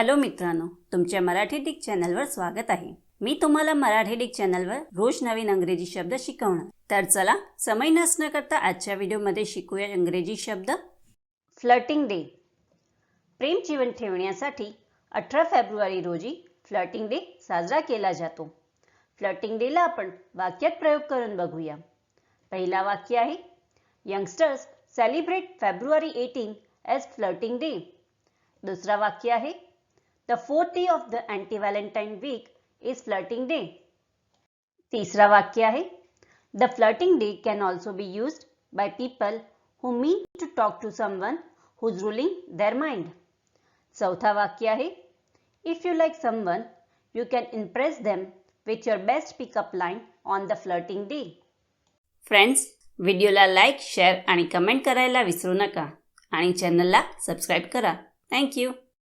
Hello मित्रांनो तुमच्या Marathi Dick चॅनलवर स्वागत आहे. मी तुम्हाला मराठी डिक चॅनलवर रोज नवीन अंग्रेजी शब्द शिकवणार. तर चला समय नसणं करता आजच्या व्हिडिओमध्ये शिकूया इंग्रजी शब्द. फ्लटिंग डे प्रेम जीवन ठेवण्यासाठी अठरा फेब्रुवारी रोजी फ्लटिंग डे साजरा केला जातो. फ्लटिंग डेला आपण वाक्यात प्रयोग करून बघूया. पहिला वाक्य आहे youngsters celebrate February eighteen as flirting day दुसरा वाक्य आहे the fourth day of the anti Valentine week is flirting day तिसरा वाक्य आहे the flirting day can also be used by people who mean to talk to someone whose ruling their mind चौथा वाक्य आहे if you like someone you can impress them with your best pickup line on the flirting day friends व्हिडिओला like share आणि comment करायला विसरू नका आणि चॅनलला सबस्क्राईब करा थँक्यू